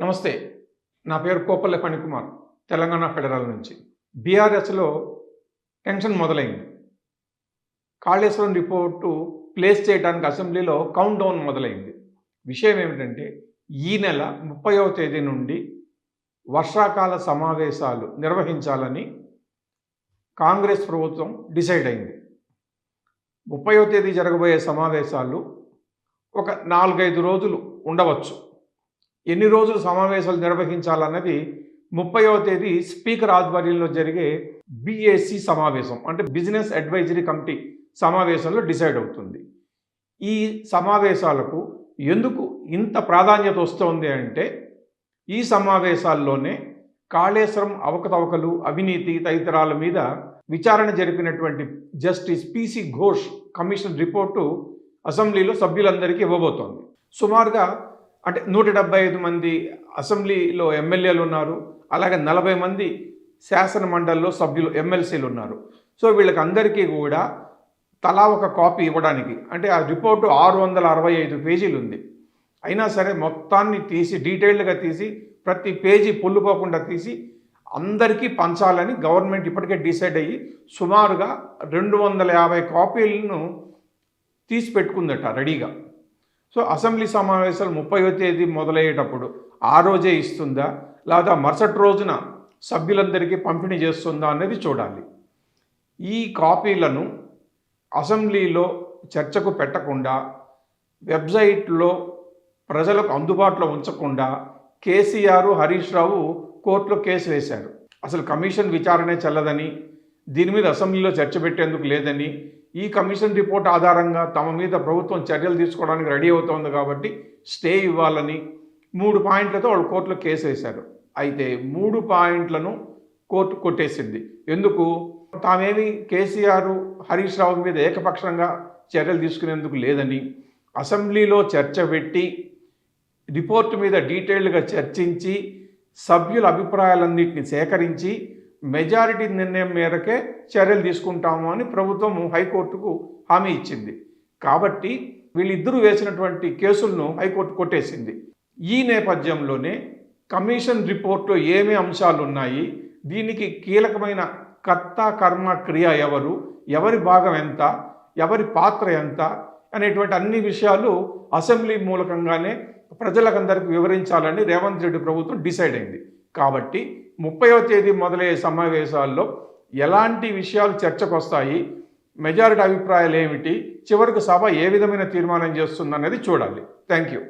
నమస్తే నా పేరు కోపల్లె ఫణికుమార్ తెలంగాణ ఫెడరల్ నుంచి. బీఆర్ఎస్లో టెన్షన్ మొదలైంది. కాళేశ్వరం రిపోర్టు ప్లేస్ చేయడానికి అసెంబ్లీలో కౌంట్ డౌన్ మొదలైంది. విషయం ఏమిటంటే ఈ నెల ముప్పైవ తేదీ నుండి వర్షాకాల సమావేశాలు నిర్వహించాలని కాంగ్రెస్ ప్రభుత్వం డిసైడ్ అయింది. ముప్పైవ తేదీ జరగబోయే సమావేశాలు ఒక నాలుగైదు రోజులు ఉండవచ్చు. ఎన్ని రోజులు సమావేశాలు నిర్వహించాలన్నది ముప్పైవ తేదీ స్పీకర్ ఆధ్వర్యంలో జరిగే బీఏసీ సమావేశం అంటే బిజినెస్ అడ్వైజరీ కమిటీ సమావేశంలో డిసైడ్ అవుతుంది. ఈ సమావేశాలకు ఎందుకు ఇంత ప్రాధాన్యత వస్తోంది అంటే ఈ సమావేశాల్లోనే కాళేశ్వరం అవకతవకలు అవినీతి తదితరాల మీద విచారణ జరిపినటువంటి justice PC Ghosh commission report అసెంబ్లీలో సభ్యులందరికీ ఇవ్వబోతోంది. సుమారుగా అంటే నూట డెబ్బై ఐదు మంది అసెంబ్లీలో ఎమ్మెల్యేలు ఉన్నారు అలాగే నలభై మంది శాసన మండలిలో సభ్యులు ఎమ్మెల్సీలు ఉన్నారు. సో వీళ్ళకి అందరికీ కూడా తలా ఒక కాపీ ఇవ్వడానికి అంటే ఆ రిపోర్టు ఆరు వందల అరవై ఐదు పేజీలు ఉంది అయినా సరే మొత్తాన్ని తీసి డీటెయిల్డ్గా తీసి ప్రతి పేజీ పొల్లుపోకుండా తీసి అందరికీ పంచాలని గవర్నమెంట్ ఇప్పటికే డిసైడ్ అయ్యి సుమారుగా రెండు వందల యాభై కాపీలను తీసి పెట్టుకుందట రెడీగా. సో అసెంబ్లీ సమావేశాలు ముప్పైవ తేదీ మొదలయ్యేటప్పుడు ఆ రోజే ఇస్తుందా? లేదా మరుసటి రోజున సభ్యులందరికీ పంపిణీ చేస్తుందా అనేది చూడాలి. ఈ కాపీలను అసెంబ్లీలో చర్చకు పెట్టకుండా వెబ్సైట్లో ప్రజలకు అందుబాటులో ఉంచకుండా కేసీఆర్ హరీష్ రావు కోర్టులో కేసు వేశారు. అసలు కమిషన్ విచారణే చెల్లదని దీని మీద అసెంబ్లీలో చర్చ పెట్టేందుకు లేదని ఈ కమిషన్ రిపోర్ట్ ఆధారంగా తమ మీద ప్రభుత్వం చర్యలు తీసుకోవడానికి రెడీ అవుతోంది కాబట్టి స్టే ఇవ్వాలని మూడు పాయింట్లతో వాళ్ళు కోర్టులో కేసు వేశారు. అయితే మూడు పాయింట్లను కోర్టు కొట్టేసింది. ఎందుకు? తామేమి కేసీఆర్ హరీష్ రావు మీద ఏకపక్షంగా చర్యలు తీసుకునేందుకు లేదని అసెంబ్లీలో చర్చ పెట్టి రిపోర్టు మీద డీటెయిల్డ్గా చర్చించి సభ్యుల అభిప్రాయాలన్నింటినీ సేకరించి మెజారిటీ నిర్ణయం మేరకే చర్యలు తీసుకుంటాము అని ప్రభుత్వం హైకోర్టుకు హామీ ఇచ్చింది. కాబట్టి వీళ్ళిద్దరూ వేసినటువంటి కేసులను హైకోర్టు కొట్టేసింది. ఈ నేపథ్యంలోనే కమిషన్ రిపోర్ట్లో ఏమి అంశాలు ఉన్నాయి? దీనికి కీలకమైన కర్త కర్మ క్రియ ఎవరు? ఎవరి భాగం ఎంత? ఎవరి పాత్ర ఎంత? అనేటువంటి అన్ని విషయాలు అసెంబ్లీ మూలకంగానే ప్రజలకందరికీ వివరించాలని రేవంత్ రెడ్డి ప్రభుత్వం డిసైడ్ అయింది. కాబట్టి ముప్పైవ తేదీ మొదలయ్యే సమావేశాల్లో ఎలాంటి విషయాలు చర్చకు వస్తాయి మెజారిటీ అభిప్రాయాలు ఏమిటి చివరికి సభ ఏ విధమైన తీర్మానం చేస్తుందనేది చూడాలి. Thank you